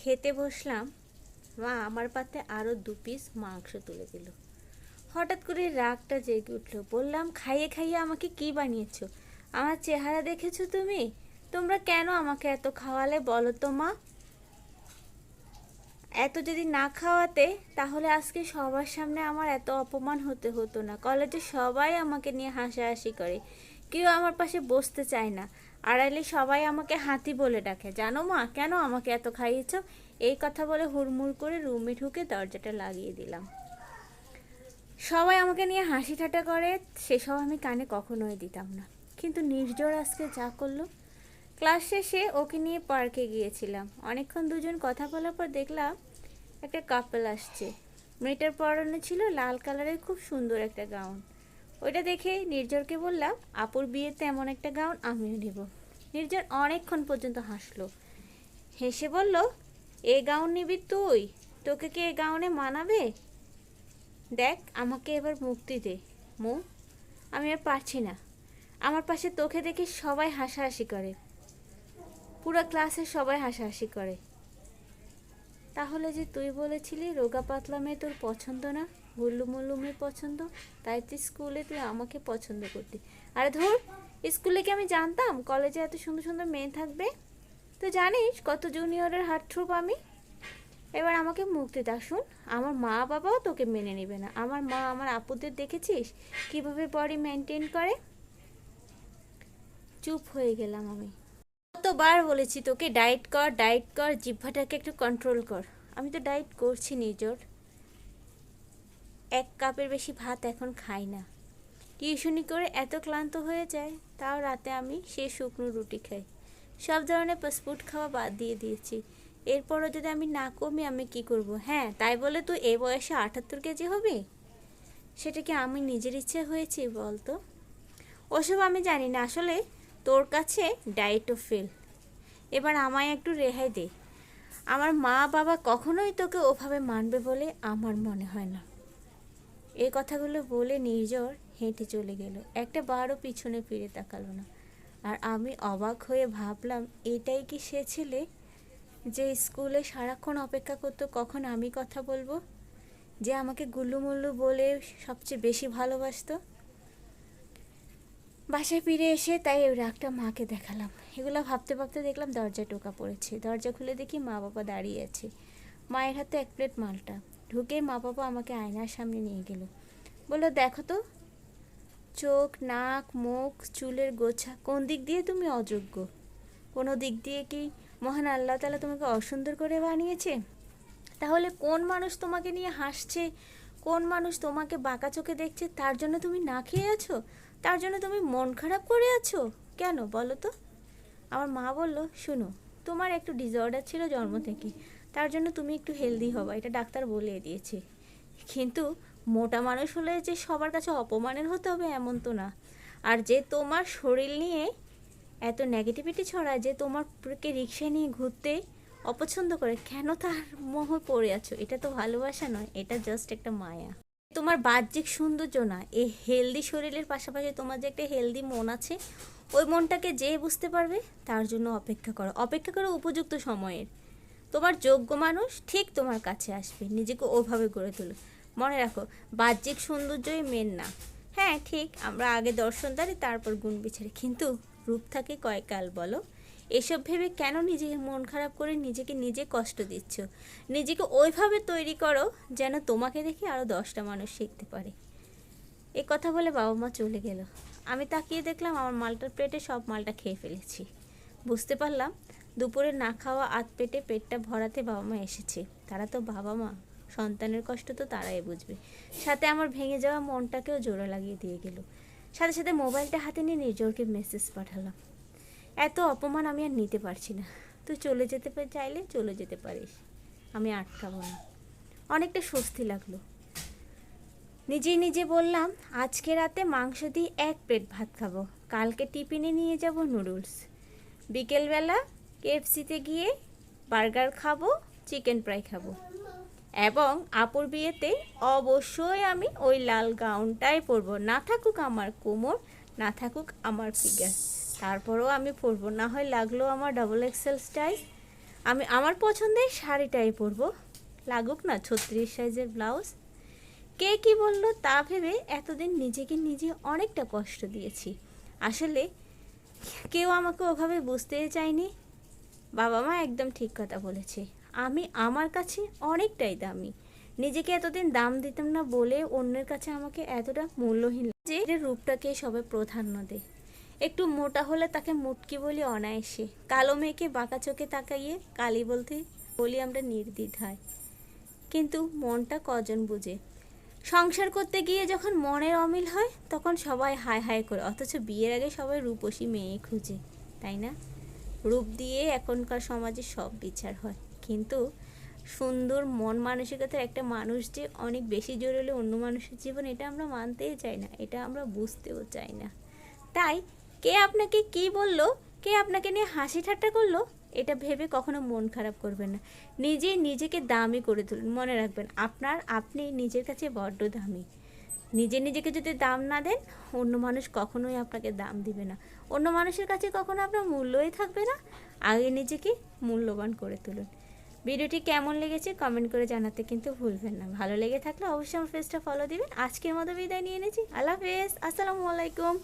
খেতে বসলাম, মা আমার পাতে আরও দু পিস মাংস তুলে দিল। হঠাৎ করে রাগটা জেগে উঠল, বললাম, খাইয়ে খাইয়ে আমাকে কি বানিয়েছো? আমার চেহারা দেখেছ তুমি? তোমরা কেন আমাকে এত খাওয়ালে বলো তো মা? এত যদি না খাওয়াতে, তাহলে আজকে সবার সামনে আমার এত অপমান হতে হতো না। কলেজে সবাই আমাকে নিয়ে হাসাহাসি করে। কেউ আমার পাশে বসতে চায় না। আড়াইলে সবাই আমাকে হাতি বলে ডাকে। জানো মা, কেন আমাকে এত খাইয়েছ? এই কথা বলে হুড়মুড় করে রুমে ঢুকে দরজাটা লাগিয়ে দিলাম। সবাই আমাকে নিয়ে হাসি ঠাট্টা করে সেসব আমি কানে কখনোই দিতাম না। কিন্তু নির্জর আজকে যা করল, ক্লাস শেষে ওকে নিয়ে পার্কে গিয়েছিলাম। অনেকক্ষণ দুজন কথা বলার পর দেখলাম একটা কাপল আসছে। মেয়েটার পরনে ছিল লাল কালারের খুব সুন্দর একটা গাউন। ওইটা দেখে নির্জরকে বললাম, আপুর বিয়েতে এমন একটা গাউন আমিও নেব। নির্জর অনেকক্ষণ পর্যন্ত হাসলো। হেসে বলল, এ গাউন নিবি তুই? তোকে কি এ গাউনে মানাবে? দেখ, আমাকে এবার মুক্তি দে, মু। আমি আর পারছি না। আমার পাশে তোকে দেখে সবাই হাসাহাসি করে। পুরো ক্লাসে সবাই হাসাহাসি করে। তাহলে যে তুই বলেছিলি রোগা পাতলা মেয়ে তোর পছন্দ না, গুল্লু মুল্লু মেয়ে পছন্দ, তাই তুই স্কুলে তুই আমাকে পছন্দ করতি। আরে ধর, স্কুলে কি আমি জানতাম কলেজে এত সুন্দর সুন্দর মেয়ে থাকবে? তো জানিস কত জুনিয়রের হাত থ্রুপ আমি? এবার আমাকে মুক্তি দা শুন। আমার মা বাবাও তোকে মেনে নেবে না। আমার মা আমার আপুদের দেখেছিস কীভাবে বডি মেনটেন করে? চুপ হয়ে গেলাম আমি। কতবার বলেছি তোকে, ডায়েট কর ডায়েট কর, জিহ্বাটাকে একটু কন্ট্রোল কর। আমি তো ডায়েট করছি নিজর। এক কাপের বেশি ভাত এখন খাই না। টিউশনি করে এত ক্লান্ত হয়ে যায়, তাও রাতে আমি সে শুকনো রুটি খাই। সব ধরনের ফাস্টফুড খাওয়া বাদ দিয়ে দিয়েছি। এরপরও যদি আমি না কমি, আমি কি করব? হ্যাঁ তাই বলে তুই এই বয়সে আটাত্তর কেজি হবি? সেটা কি আমি নিজের ইচ্ছে হয়েছি বলতো? ওসব আমি জানি না। আসলে তোর কাছে ডায়েটও ফেল এবার আমায় একটু রেহাই দে। আমার মা বাবা কখনোই তোকে ওভাবে মানবে বলে আমার মনে হয় না। এই কথাগুলো বলে নির্জর হেঁটে চলে গেল। একটা বারও পিছনে ফিরে তাকালো না। আর আমি অবাক হয়ে ভাবলাম, এটাই কি সে ছেলে যে স্কুলে সারাক্ষণ অপেক্ষা করতো কখন আমি কথা বলব? যে আমাকে গুল্লুমুল্লু বলে সবচেয়ে বেশি ভালোবাসতো? বাসায় ফিরে এসে তাই ওই রাগটা মাকে দেখালাম। এগুলো ভাবতে ভাবতে দেখলাম দরজা টোকা পড়েছে। দরজা খুলে দেখি মা বাবা দাঁড়িয়ে আছে। মায়ের হাতে এক প্লেট মালটা। ঢুকে মা বাবা আমাকে আয়নার সামনে নিয়ে গেল। বলল, দেখো তো, চোখ, নাক, মুখ, চুলের গোছা, কোন দিক দিয়ে তুমি অযোগ্য? কোনো দিক দিয়ে কি মহান আল্লাহ তালা তোমাকে অসুন্দর করে বানিয়েছে? তাহলে কোন মানুষ তোমাকে নিয়ে হাসছে? কোন মানুষ তোমাকে বাঁকা চোখে দেখছে? তার জন্য তুমি না খেয়ে আছো? তার জন্য তুমি মন খারাপ করে আছো? কেন? বলো তো। আমার মা বলল, শুনো, তোমার একটু ডিসঅর্ডার ছিল জন্ম থেকে, তার জন্য তুমি একটু হেলদি হবা। এটা ডাক্তার বলে দিয়েছে। কিন্তু মোটা মানুষ হলে যে সবার কাছে অপমানের হতে হবে এমন তো না। আর যে তোমার শরীর নিয়ে এত নেগেটিভিটি ছড়ায়, যে তোমার কে রিক্সায় নিয়ে ঘুরতে অপছন্দ করে, কেন তার মোহ পড়ে আছো? এটা তো ভালোবাসা নয়, এটা জাস্ট একটা মায়া। তোমার বাহ্যিক সৌন্দর্য না, এই হেলদি শরীরের পাশাপাশি তোমার যে একটা হেলদি মন আছে, ওই মনটাকে যে বুঝতে পারবে, তার জন্য অপেক্ষা করো। অপেক্ষা করো উপযুক্ত সময়ের। তোমার যোগ্য মানুষ ঠিক তোমার কাছে আসবে, নিজেকে ওভাবে গড়ে তোলো মনে রাখো, বাহ্যিক সৌন্দর্যই মেন না। হ্যাঁ ঠিক, আমরা আগে দর্শন দাঁড়ি তারপর গুণ বিচারি। কিন্তু রূপ থাকে কয়কাল বলো? এসব ভেবে কেন নিজেকে মন খারাপ করে নিজেকে নিজে কষ্ট দিচ্ছ? নিজেকে ওইভাবে তৈরি করো যেন তোমাকে দেখে আরও দশটা মানুষ শিখতে পারে। এ কথা বলে বাবা মা চলে গেল। আমি তাকিয়ে দেখলাম আমার মালটার প্লেটে সব মালটা খেয়ে ফেলেছি। বুঝতে পারলাম, দুপুরে না খাওয়া আধ পেটে পেটটা ভরাতে বাবা মা এসেছে। তারা তো বাবা মা, সন্তানের কষ্ট তো তারাই বুঝবে। সাথে আমার ভেঙে যাওয়া মনটাকেও জোড়া লাগিয়ে দিয়ে গেল। সাথে সাথে মোবাইলটা হাতে নিয়ে নির্জরকে মেসেজ পাঠালাম। এত অপমান আমি আর নিতে পারছি না। তুই চলে যেতে চাইলে চলে যেতে পারিস। আমি আটকাবো না। অনেকটা স্বস্তি লাগল। নিজেই নিজে বললাম, আজকে রাতে মাংস দিয়ে এক প্লেট ভাত খাব। কালকে টিফিনে নিয়ে যাব নুডলস। বিকেলবেলা কেএফসিতে গিয়ে বার্গার খাব, চিকেন ফ্রাই খাব। এবং আপুর বিয়েতে অবশ্যই আমি ওই লাল গাউনটাই পরবো। না থাকুক আমার কোমর, না থাকুক আমার ফিগার। তারপরেও আমি পরবো। না হয় লাগল আমার ডাবল এক্সেল স্টাইল আমি, আমার পছন্দের শাড়িটাই পরবো। লাগুক না, ছত্রিশ সাইজের ব্লাউজ। কে কি বলল তা ভেবে এতদিন নিজেকে নিজে অনেকটা কষ্ট দিয়েছি। আসলে কেউ আমাকে ওভাবে বুঝতেই চায়নি। বাবা মা একদম ঠিক কথা বলেছে। আমি আমার কাছে অনেকটাই দামি। নিজেকে এতদিন দাম দিতাম না বলে অন্যের কাছে আমাকে এতটা মূল্যহীন যে রূপটাকে সবাই প্রাধান্য দেয়। একটু মোটা হলে তাকে মুটকি বলি অনায়াসে। কালো মেয়েকে বাঁকা চোখে তাকাইয়ে কালি বলতে বলি আমরা নির্দ্বিধায় কিন্তু মনটা কজন বুঝে? সংসার করতে গিয়ে যখন মনের অমিল হয়, তখন সবাই হায় হায় করে। অথচ বিয়ের আগে সবাই রূপসী মেয়ে খুঁজে, তাই না? রূপ দিয়ে এখনকার সমাজে সব বিচার হয়। কিন্তু সুন্দর মন মানসিকতার একটা মানুষ যে অনেক বেশি জরুরি অন্য মানুষের জীবন, এটা আমরা মানতেই চাই না। এটা আমরা বুঝতেও চাই না। তাই কে আপনাকে কি বলল? কে আপনাকে নিয়ে হাসি ঠাট্টা করল? এটা ভেবে কখনো মন খারাপ করবেন না। নিজে নিজেকে দামি করে তুলুন, মনে রাখবেন, আপনার আপনি নিজের কাছে বড্ড দামি। নিজে নিজেকে যদি দাম না দেন, অন্য মানুষ কখনোই আপনাকে দাম দিবে না। অন্য মানুষের কাছে কখনো আপনার মূল্যই থাকবে না। আগে নিজেকে মূল্যবান করে তুলুন। ভিডিওটি কেমন লেগেছে কমেন্ট করে জানাতে কিন্তু ভুলবেন না। ভালো লেগে থাকলে অবশ্যই আমার ফেসটা ফলো দিবেন। আজকের মতো বিদায় নিয়ে এনেছি। আল্লাহ হাফেজ। আসসালামু আলাইকুম।